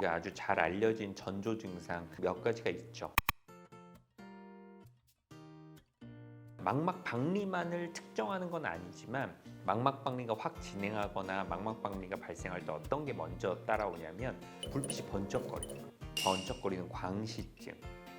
우리가 아주 잘 알려진 전조 증상 몇 가지가 있죠. 망막 박리만을 특정하는 건 아니지만 망막 박리가 확 진행하거나 망막 박리가 발생할 때 어떤 게 먼저 따라오냐면 불빛이 번쩍거리는 거, 번쩍거리는 광시증.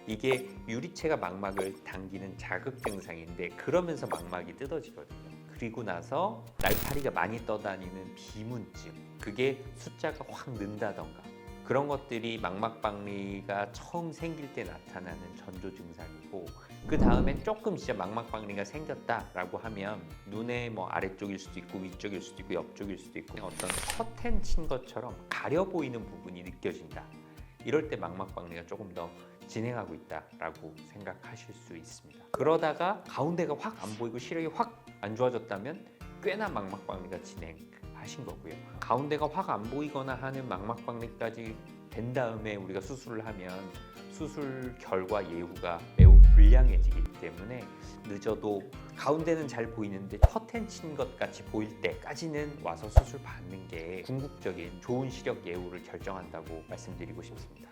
이게 유리체가 망막을 당기는 자극 증상인데 그러면서 망막이 뜯어지거든요. 그리고 나서 날파리가 많이 떠다니는 비문증. 그게 숫자가 확 는다던가 그런 것들이 망막박리가 처음 생길 때 나타나는 전조 증상이고 그 다음에 조금 진짜 망막박리가 생겼다라고 하면 눈의 뭐 아래쪽일 수도 있고 위쪽일 수도 있고 옆쪽일 수도 있고 어떤 커튼 친 것처럼 가려 보이는 부분이 느껴진다. 이럴 때 망막박리가 조금 더 진행하고 있다라고 생각하실 수 있습니다. 그러다가 가운데가 확 안 보이고 시력이 확 안 좋아졌다면 꽤나 망막박리가 진행하신 거고요. 가운데가 확 안 보이거나 하는 망막박리까지 된 다음에 우리가 수술을 하면 수술 결과 예후가 매우 불량해지기 때문에 늦어도 가운데는 잘 보이는데 커튼 친 것 같이 보일 때까지는 와서 수술 받는 게 궁극적인 좋은 시력 예후를 결정한다고 말씀드리고 싶습니다.